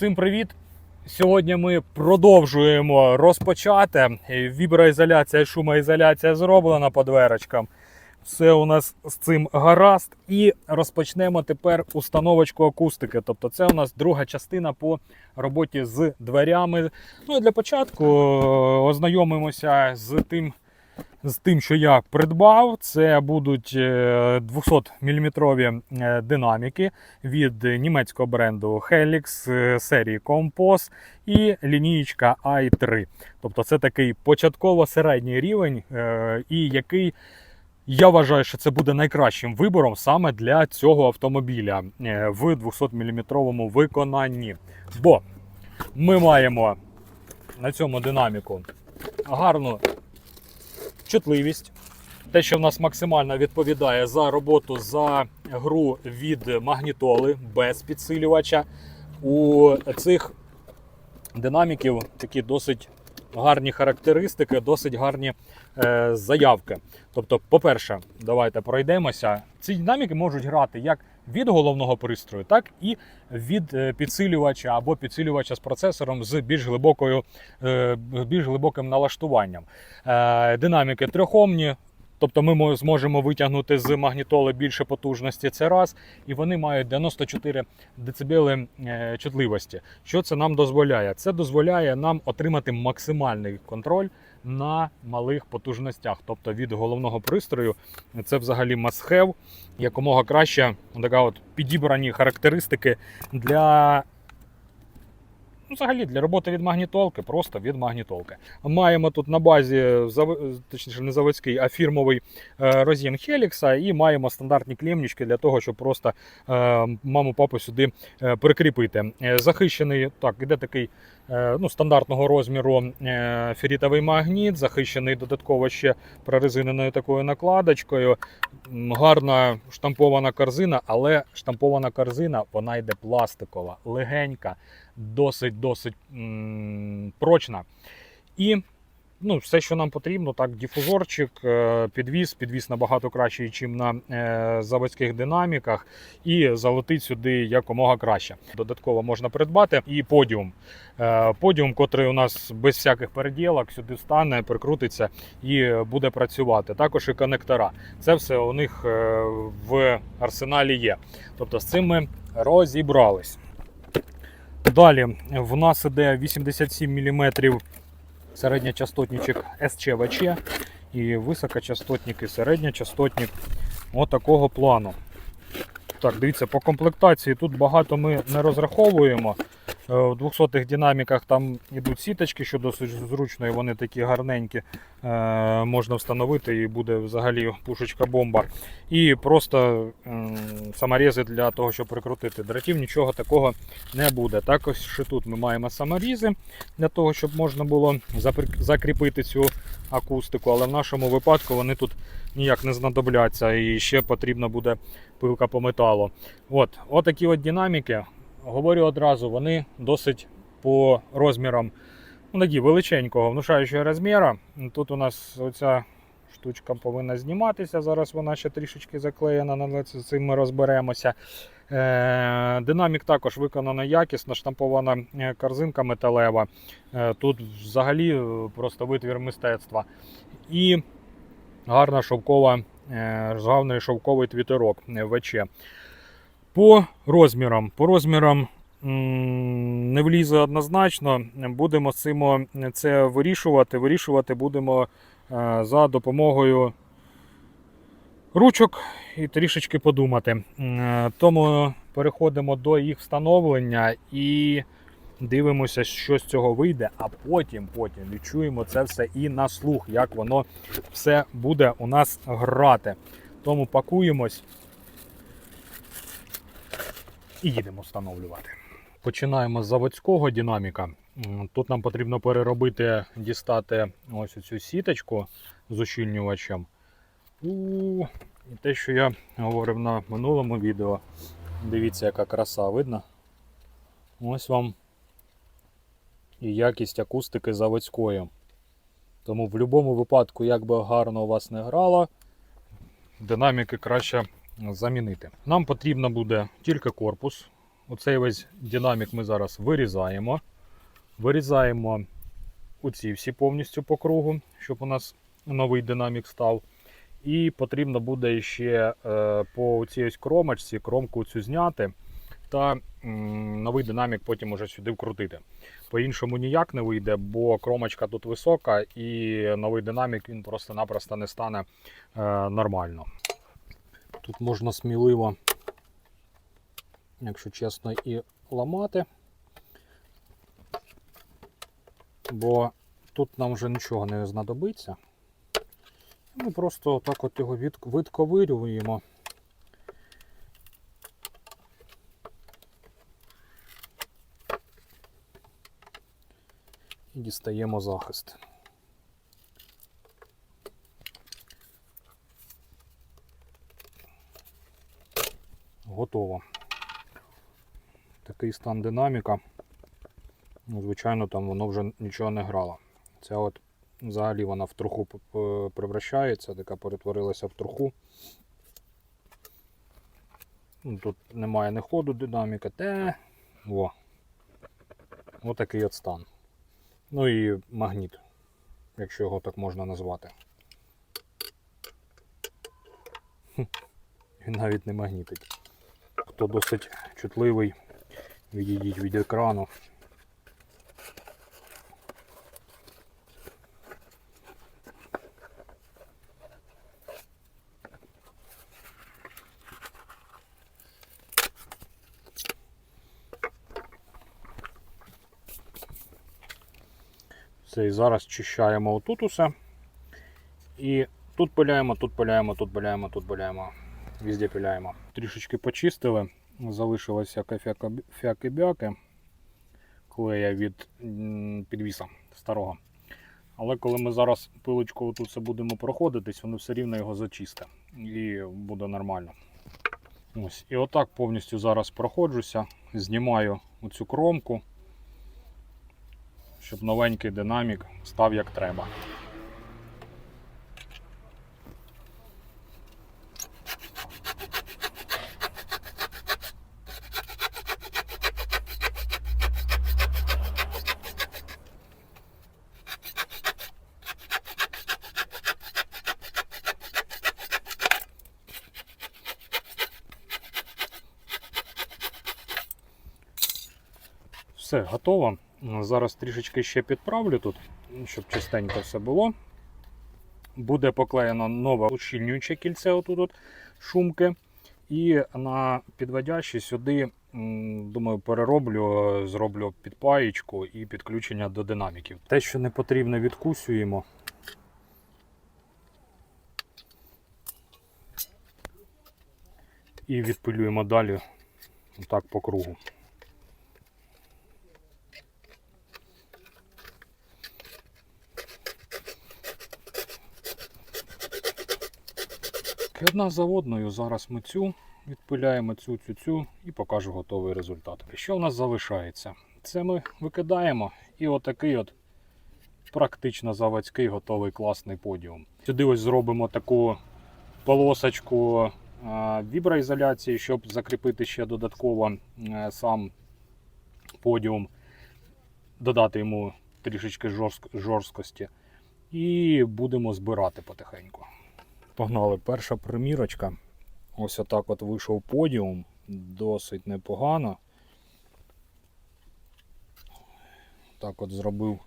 Всім привіт! Сьогодні ми продовжуємо розпочати. Віброізоляція, шумоізоляція зроблена по дверочкам. Все у нас з цим гаразд. І розпочнемо тепер установочку акустики. Тобто, це у нас друга частина по роботі з дверями. Ну і для початку е, ознайомимося з тим, з тим, що я придбав. Це будуть 200-мм динаміки від німецького бренду Helix е, серії Compos і лінієчка i3. Тобто це такий початково-середній рівень, е, і який я вважаю, що це буде найкращим вибором саме для цього автомобіля е, в 200-мм виконанні. Бо ми маємо на цьому динаміку гарну чутливість. Те, що в нас максимально відповідає за роботу за гру від магнітоли без підсилювача. У цих динаміків такі досить гарні характеристики, досить гарні е, заявки. Тобто, по-перше, давайте пройдемося. Ці динаміки можуть грати як від головного пристрою, так і від е, підсилювача або підсилювача з процесором з більш глибокою, е, більш глибоким налаштуванням. Е, динаміки трьохомні. Тобто ми зможемо витягнути з магнітоли більше потужності, це раз, і вони мають 94 дБ чутливості. Що це нам дозволяє? Це дозволяє нам отримати максимальний контроль на малих потужностях. Тобто від головного пристрою це взагалі must have. якомога краще така от підібрані характеристики для. Взагалі для роботи від магнітолки, просто від магнітолки. Маємо тут на базі точніше не заводський, а фірмовий е, роз'єм Helix і маємо стандартні клемнички для того, щоб просто е, маму папу сюди е, прикріпити. Захищений так, іде такий ну, стандартного розміру ферритовий магніт, захищений додатково ще прорезиненою такою накладочкою. Гарна штампована корзина, але штампована корзина вона йде пластикова, легенька, досить досить м, прочна. І ну, все, що нам потрібно, так, дифузорчик, е, підвіз, підвіз набагато кращий, ніж на е, заводських динаміках, і залетить сюди якомога краще. Додатково можна придбати і подіум. Е, Подіум, котрий у нас без всяких переділок, сюди встане, прикрутиться і буде працювати. Також і коннектора. Це все у них в арсеналі є. Тобто з цим ми розібрались. Далі в нас іде 87 мм середньочастотничок СЧВЧ і високочастотник і середньочастотник отакого плану. Так, дивіться, по комплектації тут багато ми не розраховуємо. Е, В 200-х динаміках там йдуть сіточки, що досить зручно, і вони такі гарненькі. Е, Можна встановити і буде взагалі пушечка бомба. І просто саморізи для того, щоб прикрутити дротів, нічого такого не буде. Також ще тут ми маємо саморізи для того, щоб можна було закріпити цю акустику, але в нашому випадку вони тут ніяк не знадобляться і ще потрібна буде пилка по металу. От, отакі от динаміки. Говорю одразу, вони досить по розмірам ну, такі величенького, внушаючого розміру. Тут у нас оця штучка повинна зніматися. Зараз вона ще трішечки заклеєна, але з цим ми розберемося. Е, Динамік також виконано якісно, штампована е, корзинка металева. Е, Тут взагалі просто витвір мистецтва. І гарна шовкова, гарний шовковий твітерок ВЧ. По розмірам. По розмірам не влізе однозначно. Будемо цим це вирішувати. Вирішувати будемо е, за допомогою ручок і трішечки подумати. Е, Тому переходимо до їх встановлення і дивимося, що з цього вийде, а потім, потім відчуємо це все і на слух, як воно все буде у нас грати. Тому пакуємось і їдемо встановлювати. Починаємо з заводського динаміка. Тут нам потрібно переробити, дістати ось цю сіточку з ущільнювачем. І те, що я говорив на минулому відео. Дивіться, яка краса видно. Ось вам і якість акустики заводської. Тому в будь-якому випадку, як би гарно у вас не грало, динаміки краще замінити. Нам потрібно буде тільки корпус Оцей весь динамік ми зараз вирізаємо. Вирізаємо оці всі повністю по кругу, щоб у нас новий динамік став. І потрібно буде ще е, по цій ось кромочці кромку цю зняти та новий динамік потім уже сюди вкрутити. По-іншому ніяк не вийде, бо кромочка тут висока і новий динамік він просто-напросто не стане е, нормально. Тут можна сміливо, якщо чесно, і ламати, бо тут нам вже нічого не знадобиться. Ми просто отак от його відковирюємо. І дістаємо захист. Готово. Такий стан динаміка. Ну, звичайно, там воно вже нічого не грало. Ця от взагалі вона в труху превращається, така перетворилася в труху. Ну, Тут немає не ходу динаміка, те. Во. Отакий от стан. Ну і магніт, якщо його так можна назвати. Хм, Він навіть не магнітить. Хто досить чутливий, відійдіть від екрану. Все, і зараз чищаємо отут усе. І тут пиляємо, тут пиляємо, тут пиляємо, тут пиляємо. Везде пиляємо. Трішечки почистили. Залишилося фяки-бяки клея від підвіса старого. Але коли ми зараз пилочкою тут все будемо проходитись, воно все рівно його зачисте. І буде нормально. Ось. І отак повністю зараз проходжуся, знімаю оцю кромку щоб новенький динамік став як треба. Все, готово. Зараз трішечки ще підправлю тут, щоб чистенько все було. Буде поклеєно нове ущільнююче кільце, отут от шумки. І на підводящі сюди, думаю, перероблю, зроблю підпаєчку і підключення до динаміків. Те, що не потрібно, відкусюємо. І відпилюємо далі так по кругу. Одна за одною зараз ми цю відпиляємо цю цю цю і покажу готовий результат. Що в нас залишається? Це ми викидаємо і отакий от практично заводський готовий класний подіум. Сюди ось зробимо таку полосочку віброізоляції, щоб закріпити ще додатково е, сам подіум, додати йому трішечки жорсткості. І будемо збирати потихеньку. Погнали, перша примірочка. Ось отак от вийшов подіум. Досить непогано. Так от зробив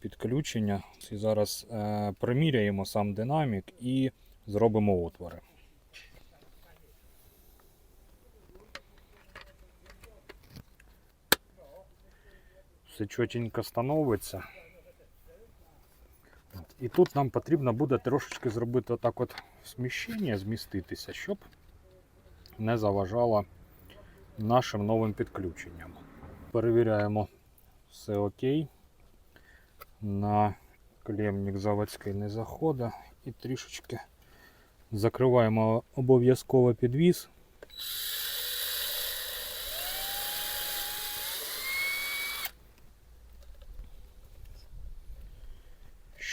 підключення. І зараз е, приміряємо сам динамік і зробимо отвори. Все чотенько становиться. І тут нам потрібно буде трошечки зробити отак от сміщення, зміститися, щоб не заважало нашим новим підключенням. Перевіряємо все окей. На клемник заводський не заходить. І трішечки закриваємо обов'язково підвіз.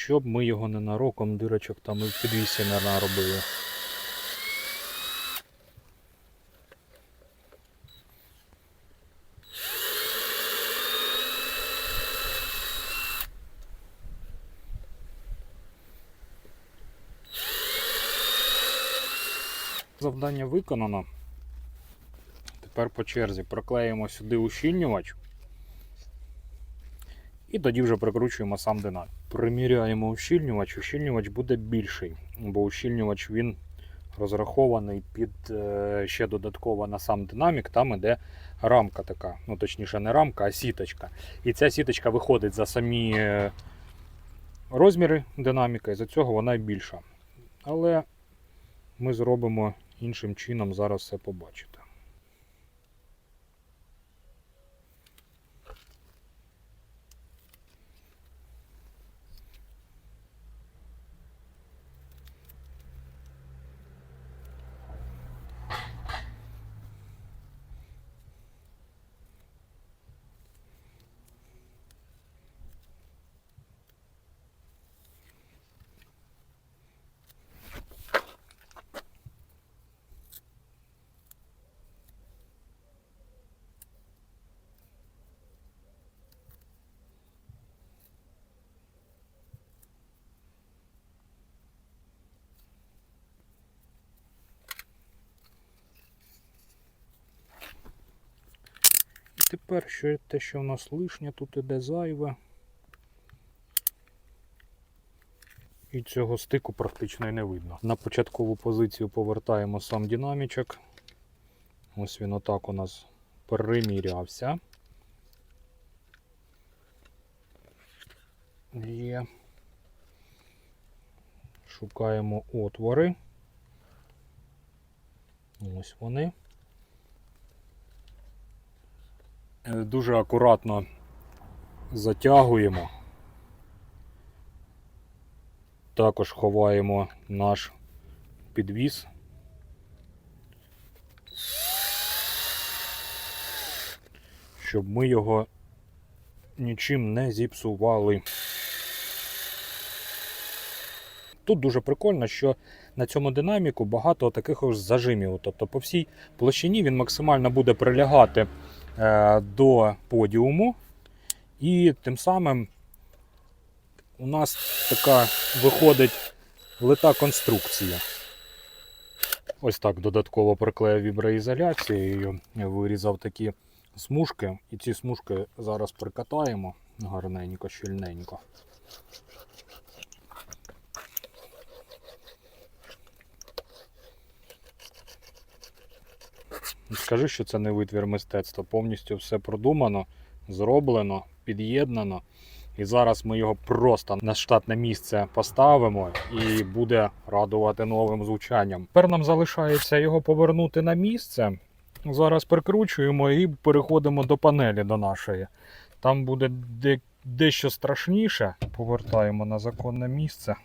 щоб ми його ненароком дирочок там і в підвісі не наробили. Завдання виконано. Тепер по черзі проклеїмо сюди ущільнювач. І тоді вже прикручуємо сам динамік. Приміряємо ущільнювач. Ущільнювач буде більший, бо ущільнювач він розрахований під е, ще додатково на сам динамік, там іде рамка така. Ну, точніше, не рамка, а сіточка. І ця сіточка виходить за самі е, розміри динаміка, і за цього вона більша. Але ми зробимо іншим чином, зараз все побачите. І тепер що те, що в нас лишнє, тут іде зайве. І цього стику практично і не видно. На початкову позицію повертаємо сам динамічок. Ось він отак у нас перемірявся. Є. Шукаємо отвори. Ось вони. Е, Дуже акуратно затягуємо. Також ховаємо наш підвіс. Щоб ми його нічим не зіпсували. Тут дуже прикольно, що на цьому динаміку багато таких ось зажимів. Тобто по всій площині він максимально буде прилягати е, до подіуму, і тим самим у нас така виходить лита конструкція. Ось так додатково приклеїв віброізоляцією, вирізав такі смужки, і ці смужки зараз прикатаємо гарненько, щільненько. Скажи, що це не витвір мистецтва. Повністю все продумано, зроблено, під'єднано. І зараз ми його просто на штатне місце поставимо і буде радувати новим звучанням. Тепер нам залишається його повернути на місце. Зараз прикручуємо і переходимо до панелі до нашої. Там буде де- дещо страшніше. Повертаємо на законне місце.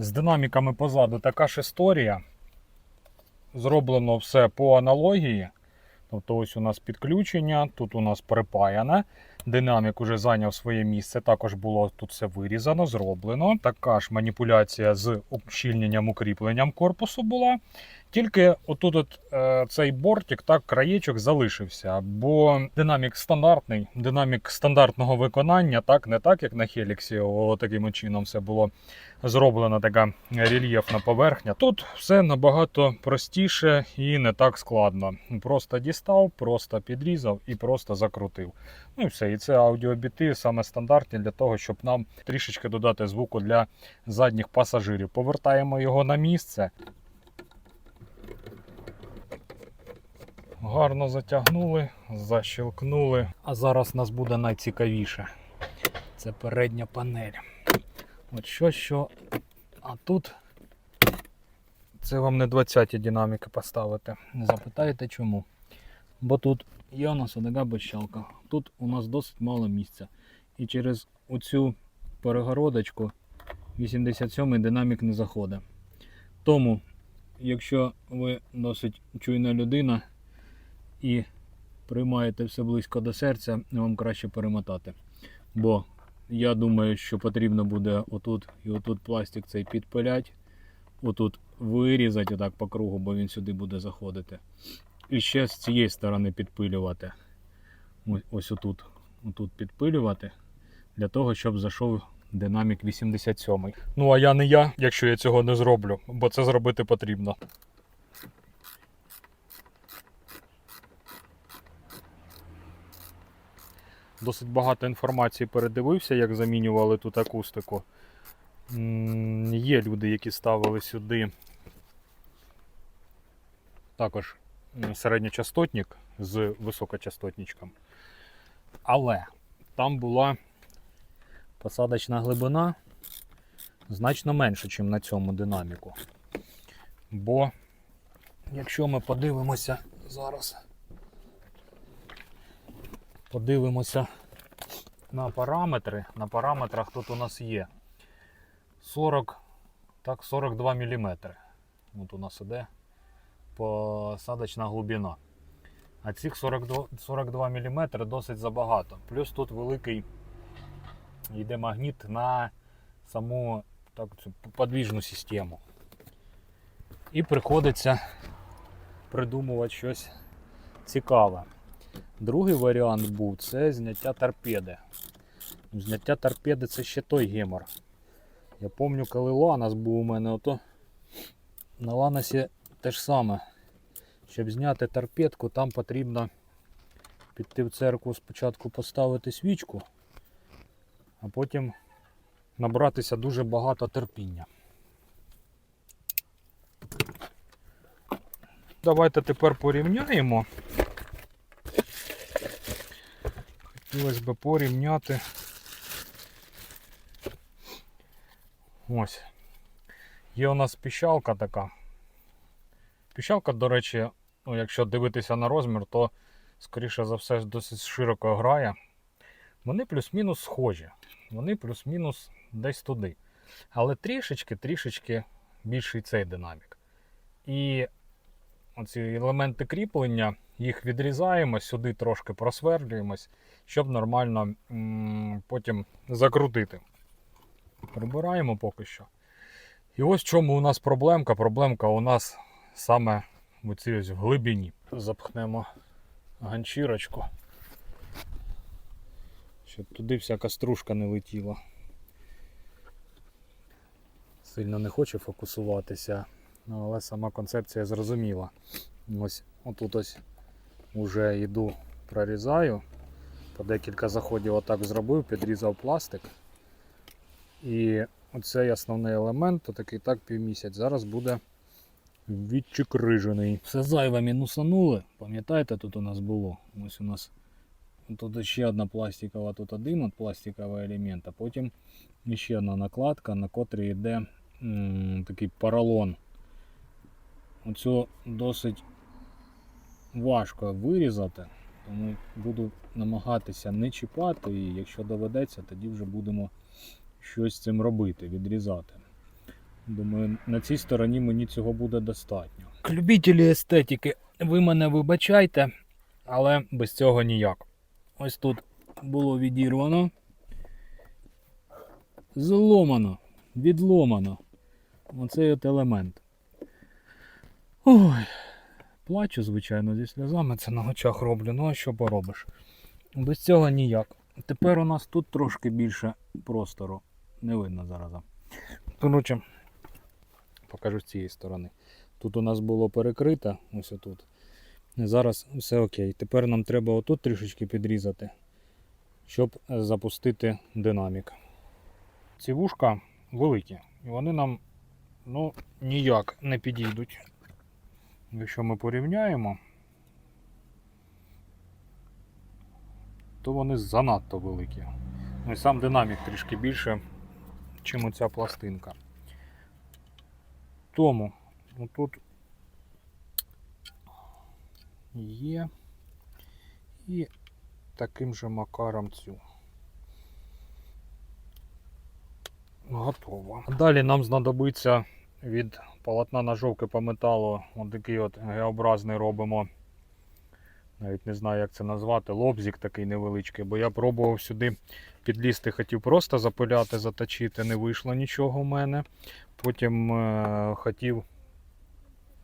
З динаміками позаду така ж історія. Зроблено все по аналогії. Тобто ось у нас підключення, тут у нас припаяне. Динамік уже зайняв своє місце. Також було тут все вирізано, зроблено. Така ж маніпуляція з ущільненням, укріпленням корпусу була. Тільки отут от, е, цей бортик, так, краєчок залишився, бо динамік стандартний, динамік стандартного виконання, так, не так, як на Хеліксі, таким чином все було зроблена така рельєфна поверхня. Тут все набагато простіше і не так складно. Просто дістав, просто підрізав і просто закрутив. Ну і все. І це аудіобіти саме стандартні для того, щоб нам трішечки додати звуку для задніх пасажирів. Повертаємо його на місце. Гарно затягнули, защелкнули. А зараз нас буде найцікавіше. Це передня панель. От що, що. А тут це вам не 20-ті динаміки поставити. Запитаєте чому. Бо тут є у нас одна бощалка. Тут у нас досить мало місця. І через оцю перегородочку 87-й динамік не заходить. Тому, якщо ви досить чуйна людина і приймаєте все близько до серця, вам краще перемотати. Бо Я думаю, що потрібно буде отут і отут пластик цей підпилять, отут вирізати отак по кругу, бо він сюди буде заходити. І ще з цієї сторони підпилювати. Ось, ось отут. Отут підпилювати. Для того, щоб зайшов динамік 87. Ну а я не я, якщо я цього не зроблю, бо це зробити потрібно. Досить багато інформації передивився, як замінювали тут акустику. Є люди, які ставили сюди також середньочастотник з високочастотничком. Але там була посадочна глибина значно менше, ніж на цьому динаміку. Бо, якщо ми подивимося зараз, подивимося на параметри, на параметрах тут у нас є 40, так, 42 мм. От у нас іде посадочна глибина. А цих 42, 42 мм досить забагато. Плюс тут великий йде магніт на саму так, цю подвіжну систему. І приходиться придумувати щось цікаве. Другий варіант був це зняття торпеди. Ну, Зняття торпеди це ще той гемор. Я пам'ятаю, коли Ланос був у мене, ото на Ланосі те ж саме. Щоб зняти торпедку, там потрібно піти в церкву спочатку поставити свічку, а потім набратися дуже багато терпіння. Давайте тепер порівняємо. Хотілося б порівняти. Ось. Є у нас піщалка така. Піщалка, до речі, ну, якщо дивитися на розмір, то, скоріше за все, досить широко грає. Вони плюс-мінус схожі. Вони плюс-мінус десь туди. Але трішечки, трішечки більший цей динамік. І оці елементи кріплення, їх відрізаємо, сюди трошки просверлюємось, щоб нормально потім закрутити. Прибираємо поки що. І ось в чому у нас проблемка. Проблемка у нас саме в цій ось глибині. Запхнемо ганчірочку, щоб туди всяка стружка не летіла. Сильно не хочу фокусуватися, але сама концепція зрозуміла. Ось отут ось уже йду, прорізаю. По декілька заходів отак зробив, підрізав пластик. І оцей основний елемент, то такий так півмісяць, зараз буде відчикрижений. Все зайве мінусанули. Пам'ятаєте, тут у нас було? Ось у нас тут ще одна пластикова, тут один от пластиковий елемент, а потім ще одна накладка, на котрій йде такий поролон. Оцю досить важко вирізати, тому буду намагатися не чіпати і якщо доведеться, тоді вже будемо щось з цим робити, відрізати. Думаю, на цій стороні мені цього буде достатньо. Любителі естетики, ви мене вибачайте, але без цього ніяк. Ось тут було відірвано, зломано, відломано. Оцей от елемент. Ой, плачу, звичайно, зі сльозами це на очах роблю, ну а що поробиш? Без цього ніяк. Тепер у нас тут трошки більше простору. Не видно зараз. Коротше, покажу з цієї сторони. Тут у нас було перекрито, ось отут. Зараз все окей. Тепер нам треба отут трішечки підрізати, щоб запустити динамік. Ці вушка великі, і вони нам ну, ніяк не підійдуть. Якщо ми порівняємо, то вони занадто великі. Ну і сам динамік трішки більше, ніж оця пластинка. Тому тут є і таким же макаром цю. Готово. Далі нам знадобиться від полотна ножовки по металу отакий от Г-образний робимо навіть не знаю, як це назвати, лобзик такий невеличкий, бо я пробував сюди підлізти, хотів просто запиляти, заточити, не вийшло нічого в мене. Потім е, хотів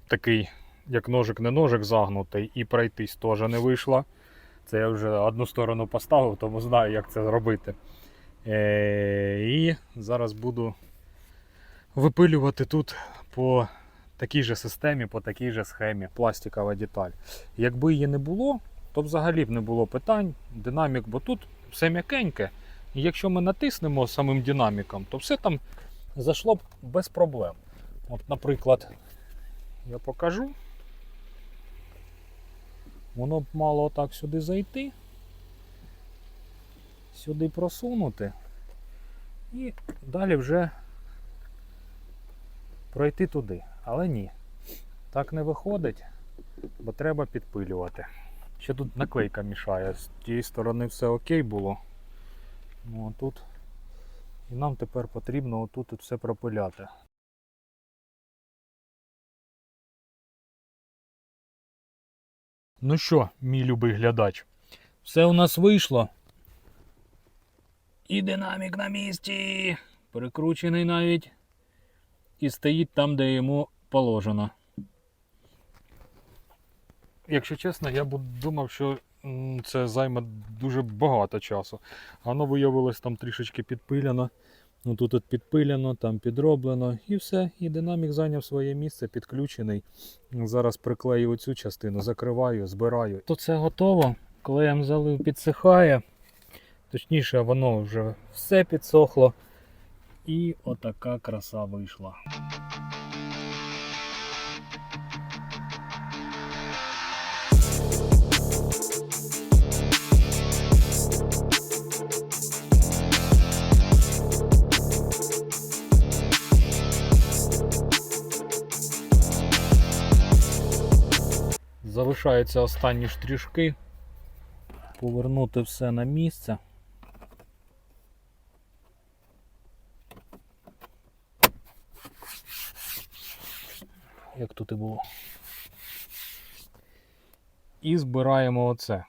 такий, як ножик, не ножик загнутий, і пройтись теж не вийшло. Це я вже одну сторону поставив, тому знаю, як це зробити. Е, і зараз буду випилювати тут по такій же системі, по такій же схемі пластикова деталь. Якби її не було, то взагалі б не було питань. Динамік, бо тут все м'якеньке. І якщо ми натиснемо самим динаміком, то все там зайшло б без проблем. От, наприклад, я покажу. Воно б мало отак сюди зайти, сюди просунути і далі вже пройти туди. Але ні, так не виходить, бо треба підпилювати. Ще тут наклейка мішає. З тієї сторони все окей було. Ну а тут. І нам тепер потрібно отут все пропиляти. Ну що, мій любий глядач, все у нас вийшло. І динамік на місці. Перекручений навіть. І стоїть там, де йому положено. Якщо чесно, я б думав, що це займе дуже багато часу. А Воно виявилось там трішечки підпиляно. Ну тут от підпиляно, там підроблено і все. І динамік зайняв своє місце, підключений. Зараз приклею оцю частину, закриваю, збираю. То це готово. Клеєм залив підсихає. Точніше, воно вже все підсохло. І отака краса вийшла. Залишаються останні штришки. Повернути все на місце. Як тут і було. І збираємо оце.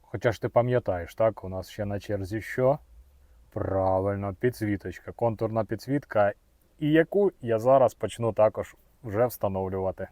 Хоча ж ти пам'ятаєш, так? У нас ще на черзі що? Правильно, підсвіточка, контурна підсвітка, і яку я зараз почну також вже встановлювати.